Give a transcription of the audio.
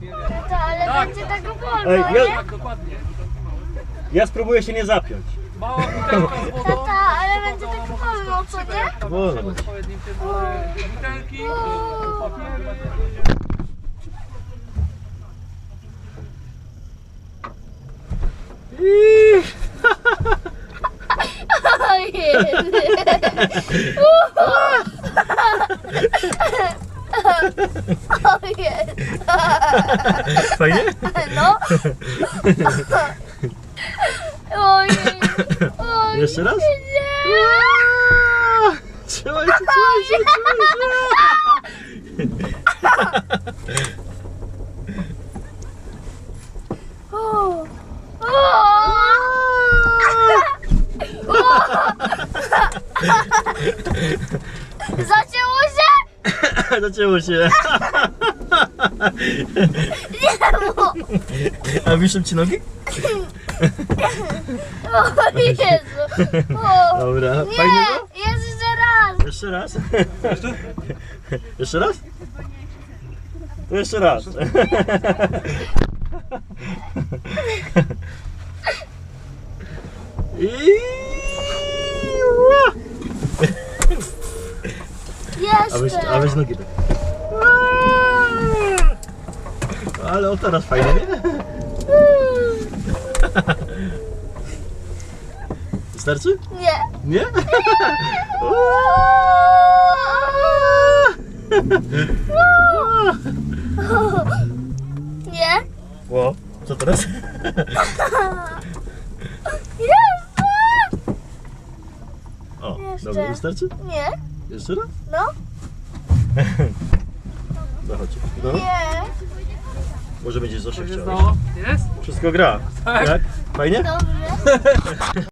Tata, ale Tak. będzie tak Ej, wolno, ja- nie? Tak, dokładnie. Ja spróbuję się nie zapiąć. Mała butelka z wodą. Tata, ale będzie tak wolno, co nie? Wolno będzie. odpowiednim tym e, butelki, papiery. Ojej. Ojej. Fajnie? No. Ojej. Ojej. Jeszcze raz? Trzymaj się, trzymaj się, trzymaj się. O. O. Zacięło się? A wiszą ci nogi? O Jezu. O. Dobra, Nie, fajnie było? jeszcze raz. Jeszcze raz? Jeszcze raz? To jeszcze raz. I... A weź, a weź nogi tak. Ale o teraz fajnie, nie? Wystarczy? Nie. Nie? Nie. Ło, co teraz? Jeszcze. O, dobra, wystarczy? Nie. Jeszcze raz? No. No chodź. No, Nie. może będzie Zosia Tak jest, chciała. Jest? Wszystko gra. Tak. Jak? Fajnie? Dobrze.